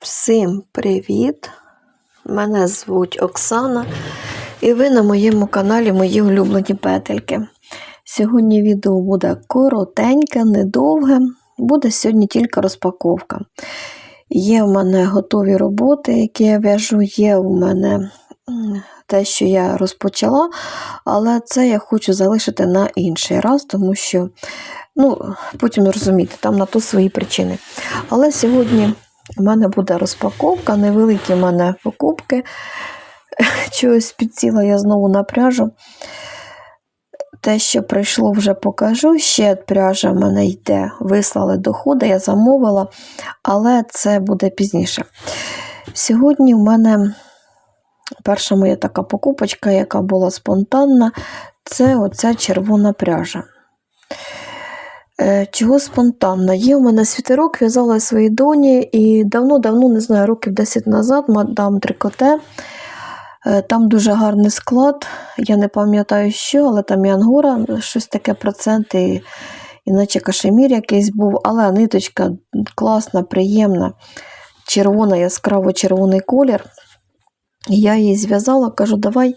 Всім привіт! Мене звуть Оксана, і ви на моєму каналі Мої улюблені петельки. Сьогодні відео буде коротеньке, недовге. Буде сьогодні тільки розпаковка. Є в мене готові роботи, які я в'яжу, є у мене те, що я розпочала, але це я хочу залишити на інший раз, тому що, ну, потім розумієте, там на то свої причини. Але сьогодні у мене буде розпаковка, невеликі в мене покупки. Чогось підсіла я знову на пряжу. Те, що прийшло, вже покажу. Ще пряжа в мене йде, вислали доходи, я замовила, але це буде пізніше. Сьогодні в мене перша моя така покупочка, яка була спонтанна, це оця червона пряжа. Е, Чого спонтанно? Є у мене світерок, в'язала я своїй доні, і давно-давно, не знаю, років 10 назад, мадам Трикоте. Е, Там дуже гарний склад. Я не пам'ятаю, що, але там і ангора, щось таке процент, і, іначе кашемір якийсь був, але ниточка класна, приємна, червона, яскраво червоний колір. Я її зв'язала, кажу, давай.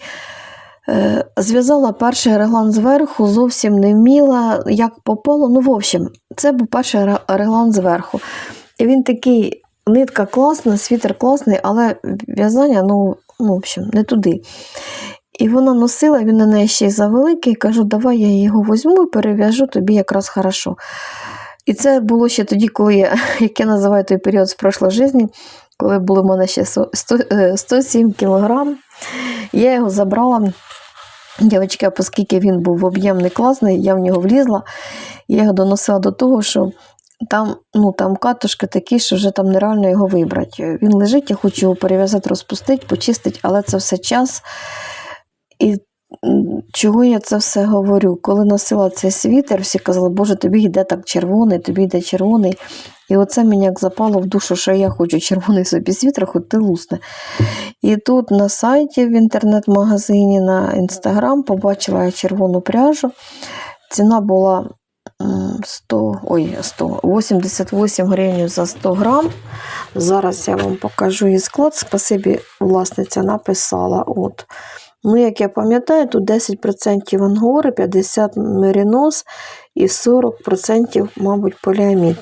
Е, Зв'язала перший реглан зверху, зовсім не вміла, як попало. Ну, в общем, це був перший реглан зверху. І він такий, нитка класна, світер класний, але в'язання, ну, ну, в общем, не туди. І вона носила, він на неї ще й завеликий, кажу, давай я його візьму і перев'яжу тобі якраз хорошо. І це було ще тоді, коли я, як я називаю той період з прошлої житті, коли було в мене ще 100, е, 107 кілограм. Я його забрала. Дівчатка, оскільки він був об'ємний класний, я в нього влізла, я його доносила до того, що там, ну, там катушки такі, що вже там нереально його вибрати. Він лежить, я хочу його перев'язати, розпустити, почистити, але це все час. І чого я це все говорю? Коли носила цей світер, всі казали, Боже, тобі йде так червоний, тобі йде червоний. І оце мені як запало в душу, що я хочу червоний собі світер, хоч ти лусне. І тут на сайті в інтернет-магазині на інстаграм побачила я червону пряжу. Ціна була 100, ой, 100, 88 гривень за 100 грам. Зараз я вам покажу її склад. Спасибі, власниця написала. От. Ну, як я пам'ятаю, тут 10% ангори, 50 меринос і 40%, мабуть, поліамід.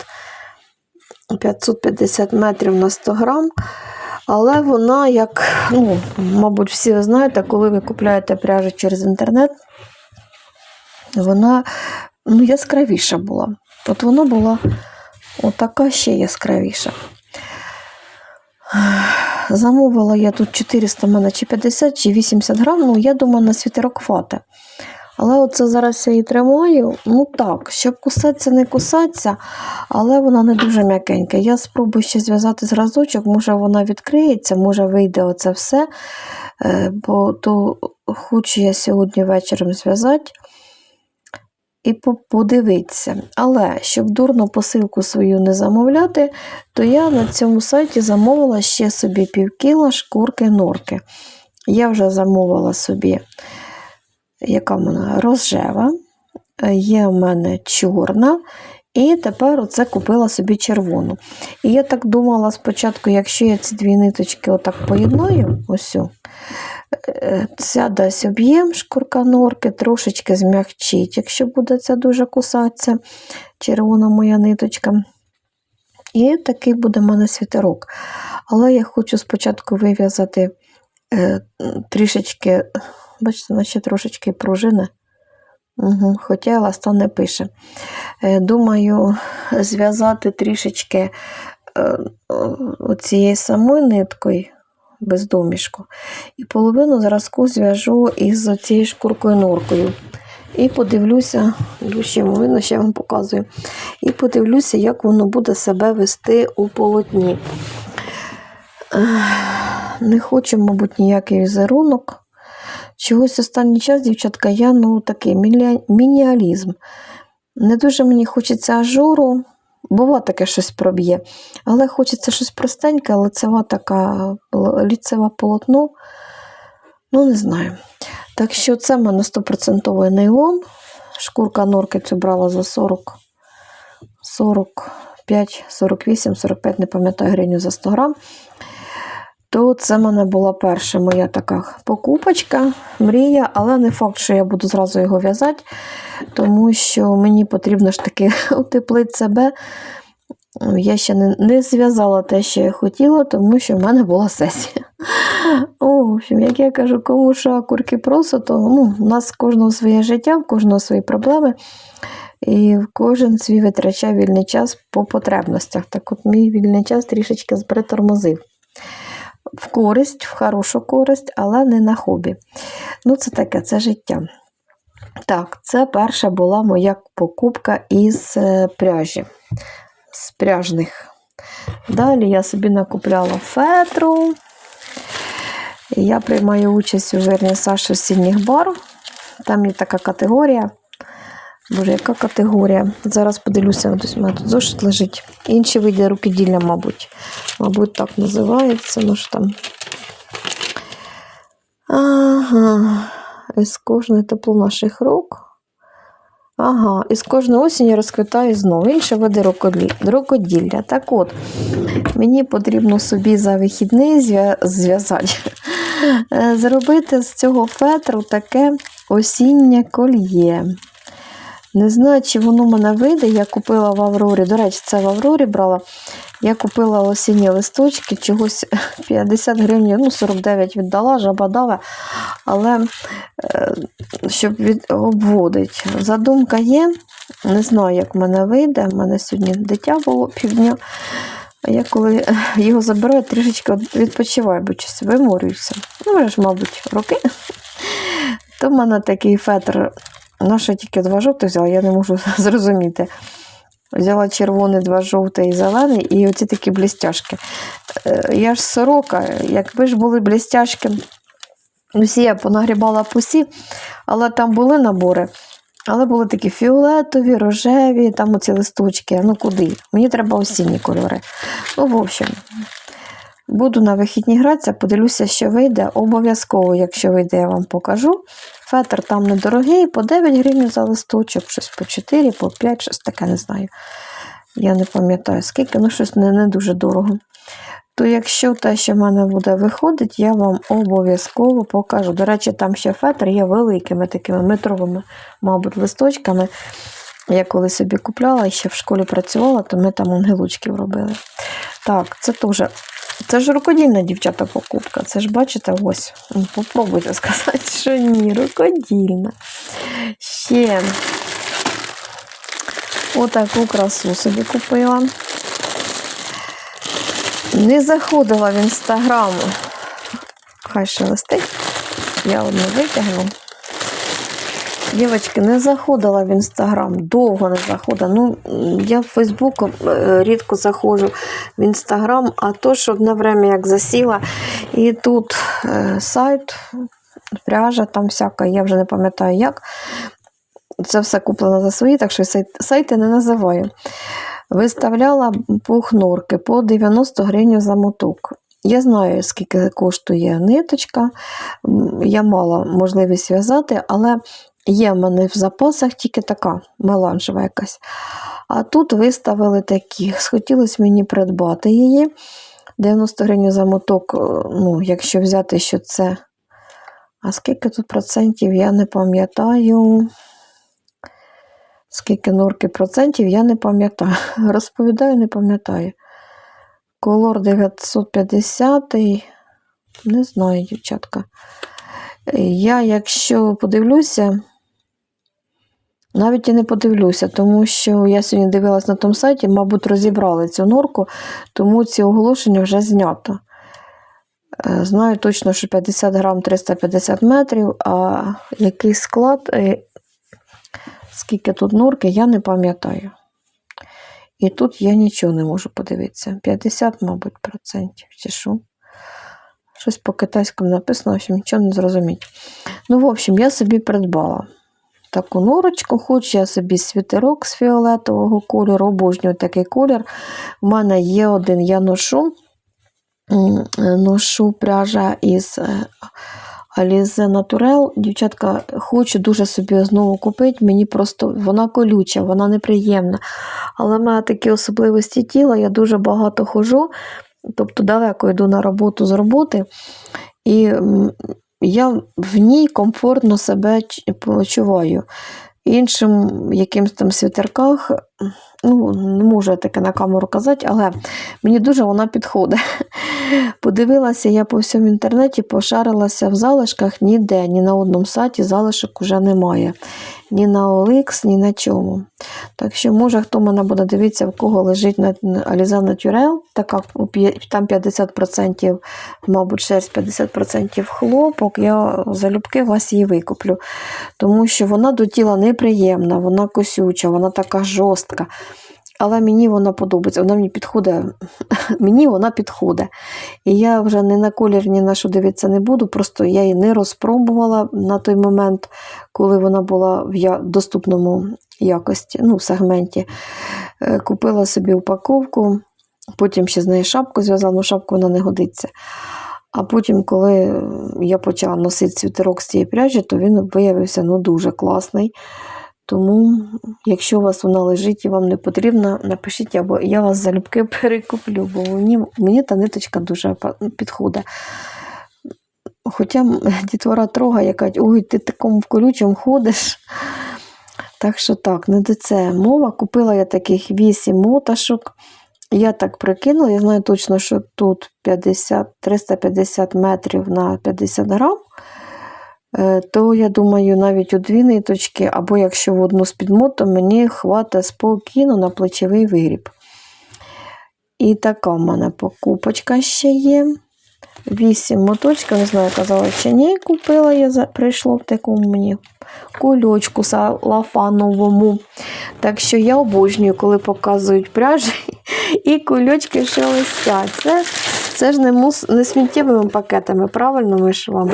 550 метрів на 100 грам. Але вона, як, ну, мабуть, всі знаєте, коли ви купляєте пряжу через інтернет, вона ну, яскравіша була. От вона була отака ще яскравіша. Замовила я тут 400 в мене чи 50, чи 80 грам, ну я думаю, на світерок хватить. Але оце зараз я її тримаю. Ну так, щоб кусатися, не кусатися, але вона не дуже м'якенька. Я спробую ще зв'язати зразочок, може вона відкриється, може вийде оце все. Е, Бо то хочу я сьогодні вечором зв'язати і подивитися. Але щоб дурно посилку свою не замовляти, то я на цьому сайті замовила ще собі півкіла шкурки норки. Я вже замовила собі, яка в мене рожева, е, є в мене чорна. І тепер оце купила собі червону. І я так думала спочатку, якщо я ці дві ниточки отак поєднаю, ось, е, ця дасть об'єм шкурка норки, трошечки змягчить, якщо буде це дуже кусатися, червона моя ниточка. І такий буде в мене світерок. Але я хочу спочатку вив'язати е, трішечки, бачите, наче трошечки пружини. Угу, хоча еластан не пише. Е, Думаю, зв'язати трішечки е, цією самою ниткою без домішку. І половину зразку зв'яжу із цією шкуркою норкою. І подивлюся, душі видно, ще я вам показую. І подивлюся, як воно буде себе вести у полотні. Не хочу, мабуть, ніякий візерунок. Чогось останній час, дівчатка, я ну такий мініалізм. Не дуже мені хочеться ажуру, бува таке щось проб'є, але хочеться щось простеньке, лицева така, ліцеве полотно. Ну, не знаю. Так що це в мене 100% нейлон. Шкурка норки цю брала за 40, 45 45, 48, 45, не пам'ятаю гривень за 100 грам. То це в мене була перша моя така покупочка, мрія, але не факт, що я буду зразу його в'язати, тому що мені потрібно ж таки утеплити себе. Я ще не, не зв'язала те, що я хотіла, тому що в мене була сесія. О, в общем, як я кажу, кому що курки просо, то ну, у нас кожного своє життя, в кожного свої проблеми. І кожен свій витрачає вільний час по потребностях. Так от мій вільний час трішечки притормозив. В користь, в хорошу користь, але не на хобі. Ну, це таке, це життя. Так, це перша була моя покупка із е, пряжі, з пряжних. Далі я собі накупляла фетру. Я приймаю участь у вернісаж осінніх барв. Там є така категорія. Боже, яка категорія? Зараз подивлюся, ось у мене тут зошит лежить. Інші види рукоділля, мабуть. Мабуть, так називається. Ну що там. Ага. Із кожної тепло наших рук. Ага, із кожної осені розквітає знову. Інші види рукоділля. Так от, мені потрібно собі за вихідний зв'я- зв'язати, е, зробити з цього фетру таке осіннє кольє. Не знаю, чи воно мене вийде. Я купила в Аврорі. До речі, це в Аврорі брала. Я купила осінні листочки, чогось 50 гривень, ну 49 віддала, жаба дала. Але е, щоб від, обводить. Задумка є. Не знаю, як в мене вийде. У мене сьогодні дитя було півдня. А я коли е, його забираю, трішечки відпочиваю, бо щось виморююся. Ну, вже ж, мабуть, роки. То в мене такий фетр. На що тільки два жовтих взяла, я не можу зрозуміти. Взяла червоний, два жовтий і зелений, і оці такі блістяшки. Е, Я ж сорока, якби ж були блістяшки, усі я понагрібала пусі, але там були набори. Але були такі фіолетові, рожеві, там оці листочки. Ну куди? Мені треба осінні кольори. Ну, в общем, буду на вихідні гратися, подивлюся, що вийде. Обов'язково, якщо вийде, я вам покажу. Фетр там недорогий, по 9 гривень за листочок, щось по 4, по 5, щось таке, не знаю. Я не пам'ятаю скільки, ну щось не, не дуже дорого. То якщо те, що в мене буде виходить, я вам обов'язково покажу. До речі, там ще фетр є великими такими метровими, мабуть, листочками. Я коли собі купляла і ще в школі працювала, то ми там ангелочків робили. Так, це теж. Це ж рукодільна дівчата покупка. Це ж бачите, ось. Ну, Попробуйте сказати, що ні, рукодільна. Ще отаку красу собі купила. Не заходила в інстаграм. Хай ще листить. Я одну витягну. Дівчатки, не заходила в інстаграм, довго не заходила. Ну, я в Фейсбук рідко заходжу в інстаграм, а то ж одне время як засіла. І тут е, сайт, пряжа там всяка, я вже не пам'ятаю як. Це все куплено за свої, так що сайт, сайти не називаю. Виставляла пухнурки по 90 гривень за моток. Я знаю, скільки коштує ниточка. Я мала можливість в'язати, але є в мене в запасах тільки така меланжева якась. А тут виставили такі. Схотілося мені придбати її. 90 гривень за моток, е, ну, якщо взяти, що це. А скільки тут процентів, я не пам'ятаю. Скільки норки процентів, я не пам'ятаю. Розповідаю, не пам'ятаю. Колор 950, не знаю, дівчатка. Я, якщо подивлюся, навіть і не подивлюся, тому що я сьогодні дивилась на тому сайті, мабуть, розібрали цю норку, тому ці оголошення вже знято. Е, Знаю точно, що 50 грам 350 метрів, а який склад, е, скільки тут норки, я не пам'ятаю. І тут я нічого не можу подивитися. 50, мабуть, процентів чи що. Щось по китайському написано, в общем, нічого не зрозуміть. Ну, в общем, я собі придбала таку норочку, хочу я собі світерок з фіолетового кольору, обожнюю такий колір. У мене є один, я ношу, ношу пряжа із е, Alize Naturel. Дівчатка, хочу дуже собі знову купити. Мені просто вона колюча, вона неприємна. Але в такі особливості тіла, я дуже багато хожу, тобто далеко йду на роботу з роботи. І я в ній комфортно себе почуваю. Іншим якимсь там світерках, ну, не можу таке на камеру казати, але мені дуже вона підходить. Подивилася я по всьому інтернеті, пошарилася в залишках ніде, ні на одному сайті залишок уже немає. Ні на OLX, ні на чому. Так що, може, хто мене буде дивитися, в кого лежить на Aliza Naturel, така там 50%, мабуть, шерсть 50% хлопок, я залюбки вас її викуплю. Тому що вона до тіла неприємна, вона косюча, вона така жорстка. Але мені вона подобається, вона мені підходить. мені вона підходить. І я вже не на колір, ні на що дивитися не буду, просто я її не розпробувала на той момент, коли вона була в доступному якості, ну, сегменті. Е, Купила собі упаковку, потім ще з неї шапку зв'язала, ну шапку вона не годиться. А потім, коли я почала носити світерок з цієї пряжі, то він виявився ну, дуже класний. Тому, якщо у вас вона лежить і вам не потрібна, напишіть, або я вас залюбки перекуплю, бо мені, мені та ниточка дуже підходить. Хоча дітвора трогає, кажуть, ой, ти такому колючому ходиш. Так що так, не до це мова. Купила я таких 8 моташок. Я так прикинула, я знаю точно, що тут 50, 350 метрів на 50 грам. Е, То я думаю, навіть у дві ниточки, або якщо в одну з підмотом, мені хватить спокійно на плечовий виріб. І така в мене покупочка ще є. Вісім моточків, не знаю, казала чи ні, купила я, прийшло в такому мені кульочку салафановому. Так що я обожнюю, коли показують пряжі і кульочки шелестять. Це, це ж не, мус, не сміттєвими пакетами, правильно ми ж вам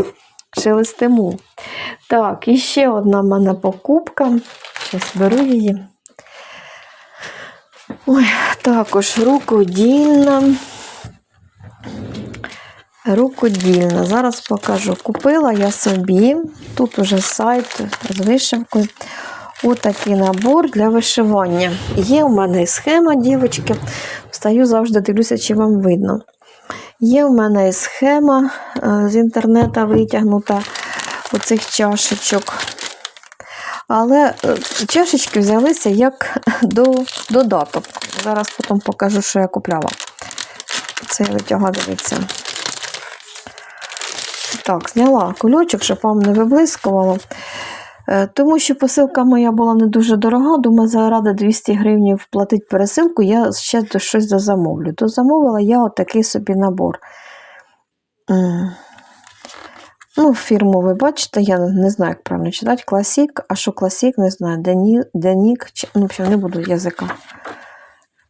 шелестимо. Так, і ще одна в мене покупка. Зараз беру її. Ой, також рукодільна. Рукодільна. Зараз покажу. Купила я собі, тут уже сайт з вишивкою. Отакий набор для вишивання. Є у мене схема, дівчатки. Встаю завжди дивлюся, чи вам видно. Є в мене і схема е, з інтернету витягнута оцих чашечок. Але е, чашечки взялися як до, додаток. Зараз потім покажу, що я купляла. Це я витягла, дивіться. Так, зняла кульочок, щоб вам не виблискувало. Е, Тому що посилка моя була не дуже дорога, думаю, заради 200 гривень вплатити пересилку, я ще щось дозамовлю. Дозамовила я отакий собі набор. Ну, фірму ви бачите, я не знаю, як правильно читати. Класік, а що класік, не знаю. Дені, Денік, ну, в не буду язика.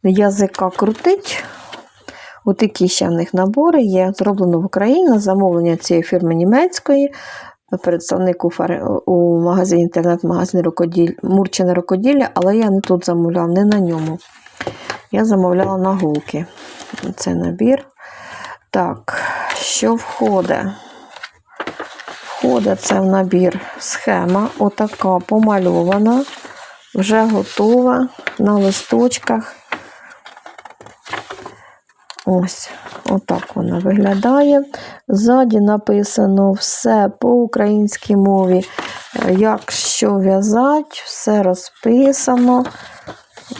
Язика крутить. Отакі ще в них набори є. Зроблено в Україні. Замовлення цієї фірми німецької. Представник у, фар- у магазині інтернет-магазин рукоділь... Мурчине рукоділля, але я не тут замовляла, не на ньому. Я замовляла на гулки. Це набір. Так, що входить? Входить це в набір схема, отака помальована, вже готова на листочках. Ось, отак вона виглядає. Ззаді написано все по українській мові, як що в'язати, все розписано,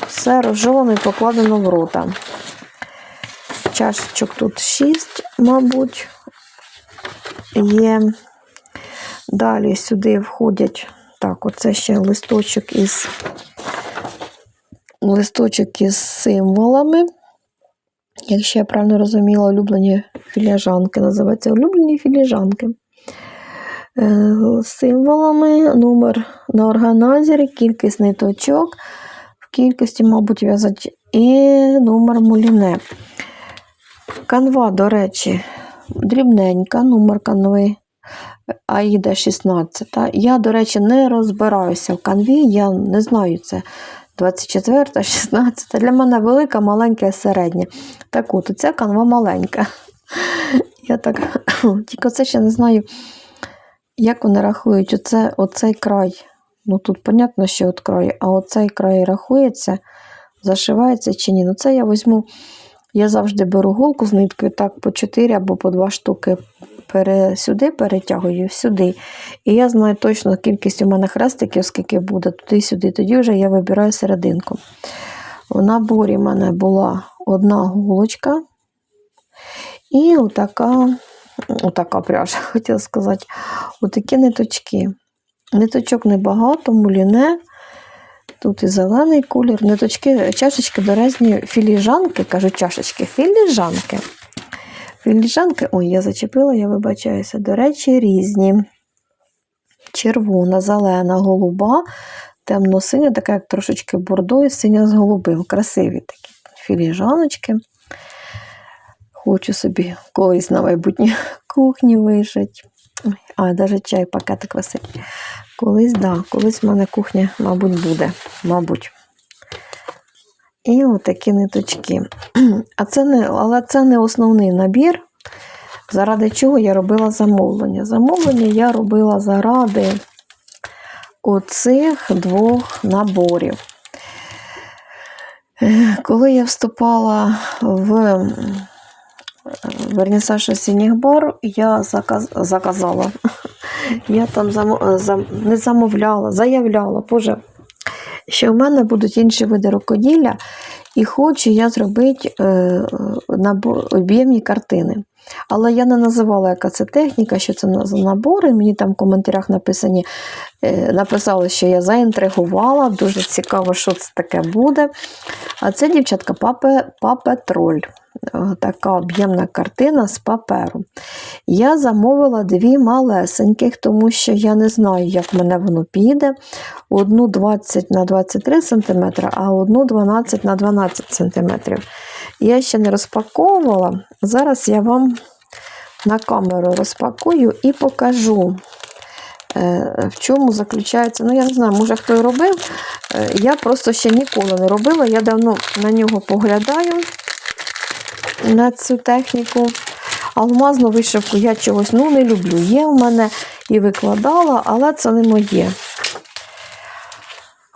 все розжовано і покладено в рота. Чашечок тут 6, мабуть, є. Далі сюди входять, так, оце ще листочок із листочок із символами. Якщо я правильно розуміла, улюблені філіжанки. Називаються улюблені філіжанки. Е, символами, номер на органайзері, кількість ниточок, в кількості, мабуть, в'язати, і номер муліне. Канва, до речі, дрібненька, номер канви Аїда 16. Я, до речі, не розбираюся в канві, я не знаю це. 24, 16. Для мене велика, маленька і середня. Так от, ця канва маленька. Я так, тільки це ще не знаю, як вони рахують, оце, оцей край. Ну тут, понятно, що от край, а оцей край рахується, зашивається чи ні. Ну це я візьму, я завжди беру голку з ниткою, так по 4 або по 2 штуки пере, сюди перетягую, сюди. І я знаю точно кількість у мене хрестиків, скільки буде туди-сюди. Тоді вже я вибираю серединку. В наборі в мене була одна голочка і отака, отака пряжа, хотіла сказати, отакі ниточки. Ниточок небагато, муліне. Тут і зелений колір, ниточки, чашечки дорезні філіжанки, кажуть чашечки, філіжанки. Філіжанки, ой, я зачепила, я вибачаюся. До речі, різні. Червона, зелена, голуба, темно-синя, така як трошечки бордо синя з голубим. Красиві такі філіжаночки. Хочу собі колись на майбутнє кухні вишить. А, навіть чай пакетик висить. Колись, да, колись в мене кухня, мабуть, буде. Мабуть. І отакі ниточки. А це не, але це не основний набір, заради чого я робила замовлення. Замовлення я робила заради оцих двох наборів. Е, Коли я вступала в вернісаж осінніх бар, я заказ, заказала. Я там замо- зам, не замовляла, заявляла, Боже, що в мене будуть інші види рукоділля, і хочу я зробити е, об'ємні картини. Але я не називала, яка це техніка, що це за набори. Мені там в коментарях написані, е, написали, що я заінтригувала. Дуже цікаво, що це таке буде. А це, дівчатка, папе, папетроль. Е, Така об'ємна картина з паперу. Я замовила дві малесеньких, тому що я не знаю, як мене воно піде. Одну 20 на 23 см, а одну 12 на 12 см. Я ще не розпаковувала. Зараз я вам на камеру розпакую і покажу, е, в чому заключається. Ну, я не знаю, може хто і робив. Е, Я просто ще ніколи не робила. Я давно на нього поглядаю на цю техніку. Алмазну вишивку я чогось ну, не люблю. Є в мене і викладала, але це не моє.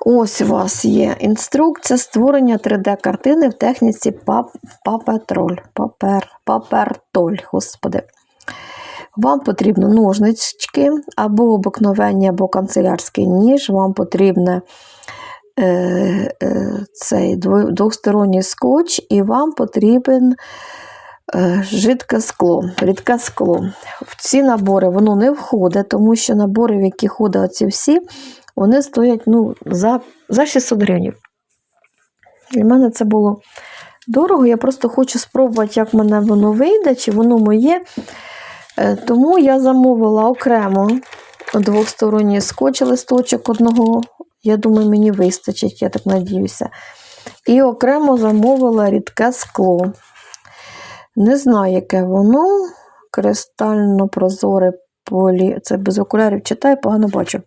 Ось у вас є інструкція створення 3D-картини в техніці пап, папетроль. Папер, папертоль, господи. Вам потрібно ножнички або обикновенні, або канцелярський ніж. Вам потрібне е, е, цей дво- двосторонній скотч, і вам потрібен е, жидке скло, рідке скло. В ці набори воно не входить, тому що набори, в які ходять оці всі, вони стоять ну, за, за 600 гривень. Для мене це було дорого. Я просто хочу спробувати, як мене воно вийде, чи воно моє. Е, Тому я замовила окремо двосторонній скотч листочок одного. Я думаю, мені вистачить, я так надіюся. І окремо замовила рідке скло. Не знаю, яке воно. Кристально прозоре полі. Це без окулярів читаю, погано бачу.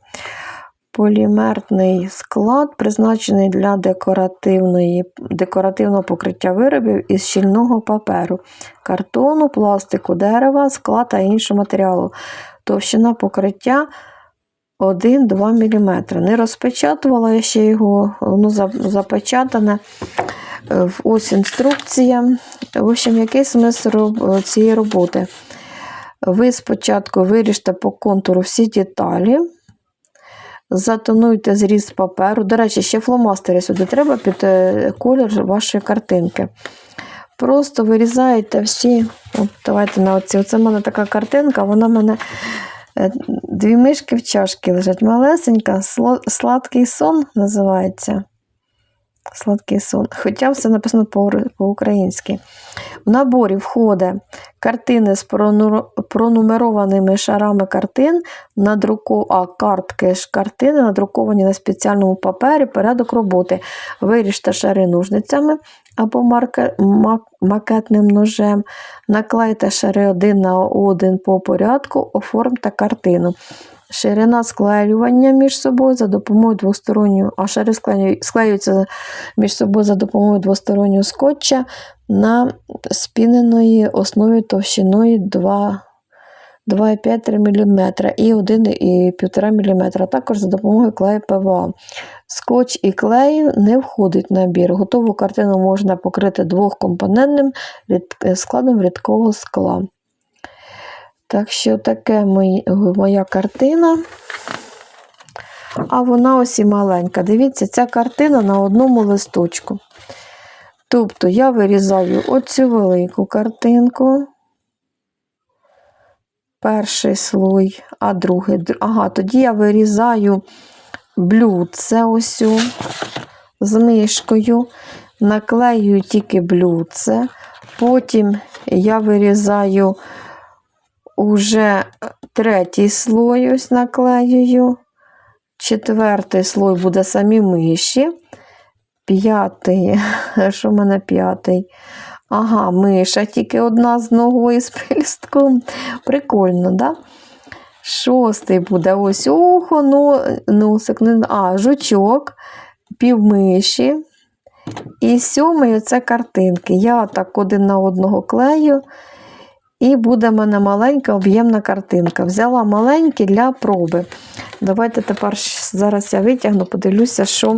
Полімерний склад, призначений для декоративної, декоративного покриття виробів із щільного паперу, картону, пластику, дерева, скла та іншого матеріалу. Товщина покриття 1-2 мм. Не розпечатувала я ще його, воно запечатане. Е, Ось інструкція. В общем, який смисл цієї роботи? Ви спочатку виріжте по контуру всі деталі, затонуйте зріз паперу. До речі, ще фломастери сюди треба під е, колір вашої картинки. Просто вирізаєте всі. От давайте на оці. Оце в мене така картинка, вона в мене е, дві мишки в чашці лежать малесенька, сладкий сон називається. Сладкий сон. Хоча все написано по- по-українськи. В наборі входить картини з пронумерованими шарами картин, надруку... а картки ж картини надруковані на спеціальному папері, порядок роботи. Виріжте шари ножницями або марке... макетним ножем, наклейте шари один на один по порядку, оформте картину. Ширина склеювання між собою за допомогою двостороннього, а шари склеюються між собою за допомогою двостороннього скотча на спіненої основі товщиною 2, 2,5 мм і 1,5 мм. Також за допомогою клею ПВА. Скотч і клей не входить в набір. Готову картину можна покрити двохкомпонентним складом рідкого скла. Так що таке моя картина. А вона ось і маленька. Дивіться, ця картина на одному листочку. Тобто я вирізаю оцю велику картинку. Перший слой, а другий. Ага, тоді я вирізаю блюдце ось у з мишкою, наклеюю тільки блюдце. Потім я вирізаю уже третій слой, ось наклеюю. Четвертий слой буде самі миші. П'ятий, що в мене п'ятий? Ага, миша тільки одна з ногою з пелістком. Прикольно, да? Шостий буде ось ухо, ну, носик, а, жучок, півмиші. І сьомий оце картинки. Я так один на одного клею. І буде в мене маленька об'ємна картинка. Взяла маленькі для проби. Давайте тепер зараз я витягну, подивлюся, що,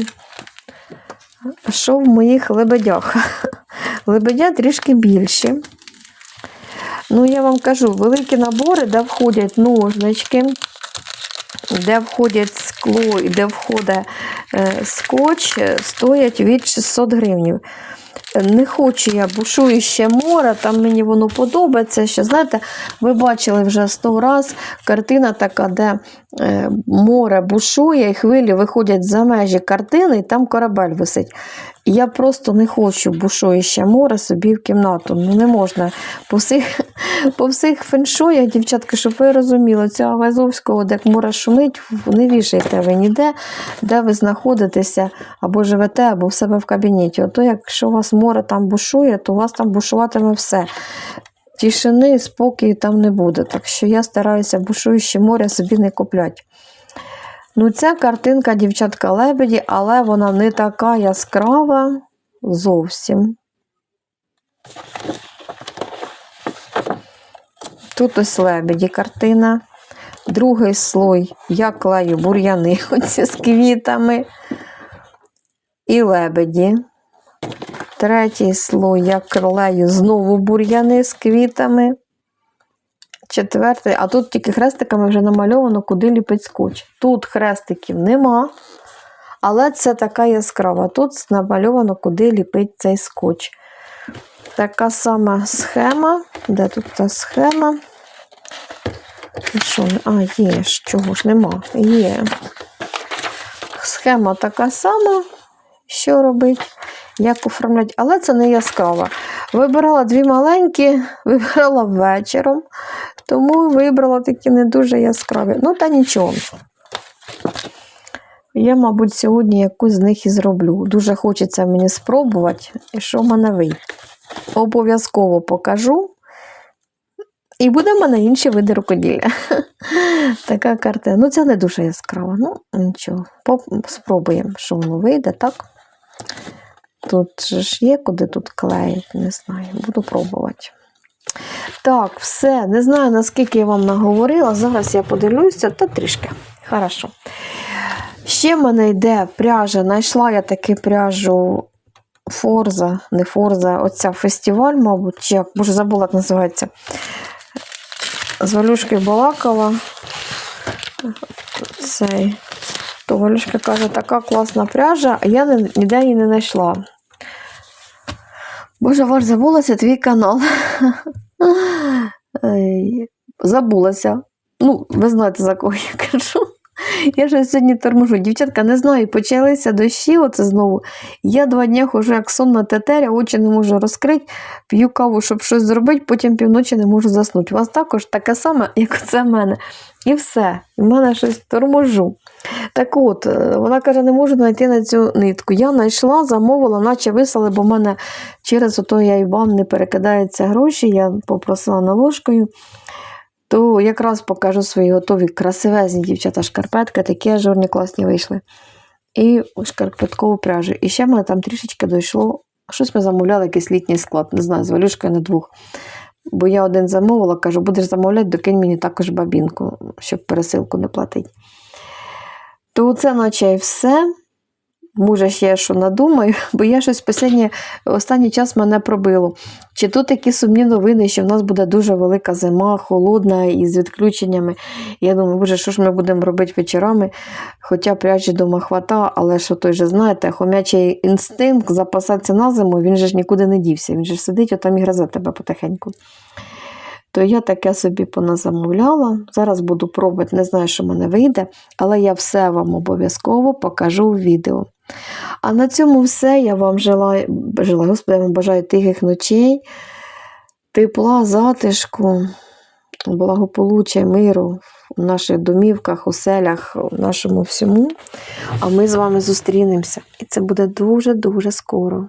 що в моїх лебедях. Лебедя трішки більші. Ну, я вам кажу, великі набори, де входять ножнички, де входять скло і де входить е, скотч, е, стоять від 600 гривень. Не хочу я бушующе море, там мені воно подобається. Що, знаєте, ви бачили вже сто раз картина така, де е, море бушує, і хвилі виходять за межі картини, і там корабель висить. Я просто не хочу бушующе море собі в кімнату. Ну не можна. По всіх, по всіх феншуях, дівчатки, щоб ви розуміли, цього Азовського, де море шумить, не вішайте ви ніде, де ви знаходитеся або живете, або в себе в кабінеті. Ото якщо у вас море там бушує, то у вас там бушуватиме все. Тишини, спокою там не буде. Так що я стараюся бушуюче море собі не купляти. Ну, ця картинка, дівчатка лебеді, але вона не така яскрава зовсім. Тут ось лебеді картина. Другий слой я клею бур'яни оці з квітами і лебеді. Третій слой я клею знову бур'яни з квітами. Четвертий, а тут тільки хрестиками вже намальовано, куди ліпить скотч. Тут хрестиків нема, але це така яскрава. Тут намальовано, куди ліпить цей скотч. Така сама схема. Де тут та схема? Що? А, є, ж, чого ж нема? Є. Схема така сама. Що робить? Як оформлять, але це не яскрава. Вибирала дві маленькі, вибирала вечором, тому вибрала такі не дуже яскраві. Ну, та нічого. Я, мабуть, сьогодні якусь з них і зроблю. Дуже хочеться мені спробувати, і що в мене вийде. Обов'язково покажу. І буде в мене інші види рукоділля. Така картина. Ну, це не дуже яскрава. Ну, нічого. Спробуємо, що воно вийде, так? Тут же ж є, куди тут клеїть, не знаю, буду пробувати. Так, все. Не знаю, наскільки я вам наговорила. Зараз я подивлюся, та трішки. Хорошо. Ще в мене йде пряжа. Знайшла я таки пряжу Форза, не Форза, оця фестиваль, мабуть, чи як, боже, забула, як називається. З Валюшки балакала. Цей. То Валюшка каже, така класна пряжа, а я ніде її не знайшла. Боже, ваш забулася твій канал. Забулася. Ну, ви знаєте, за кого я кажу. Я ж сьогодні торможу. Дівчатка, не знаю, почалися дощі, оце знову. Я два дні хожу, як сонна тетеря, очі не можу розкрити, п'ю каву, щоб щось зробити, потім півночі не можу заснути. У вас також таке саме, як це в мене. І все. В мене щось торможу. Так от, е, вона каже, не можу знайти на цю нитку. Я знайшла, замовила, наче вислали, бо в мене через ото я і не перекидаються гроші, я попросила наложкою. То якраз покажу свої готові красивезні дівчата шкарпетки, такі ажурні класні вийшли. І шкарпеткову пряжу. І ще мене там трішечки дійшло. Щось ми замовляли, якийсь літній склад, не знаю, з валюшкою на двох. Бо я один замовила, кажу, будеш замовляти, докинь мені також бабінку, щоб пересилку не платити. То це наче все. Може, ще що надумаю, бо я щось останній, останній час мене пробило. Чи тут такі сумні новини, що в нас буде дуже велика зима, холодна і з відключеннями. Я думаю, боже, що ж ми будемо робити вечорами? Хоча прячі дома хвата, але що той же, знаєте, хомячий інстинкт запасатися на зиму, він же ж нікуди не дівся. Він же ж сидить отам і гризе тебе потихеньку. То я таке собі поназамовляла. Зараз буду пробувати, не знаю, що в мене вийде, але я все вам обов'язково покажу в відео. А на цьому все. Я вам желаю, желаю Господи, я вам бажаю тихих ночей, тепла, затишку, благополуччя, миру в наших домівках, оселях, в нашому всьому. А ми з вами зустрінемося. І це буде дуже-дуже скоро.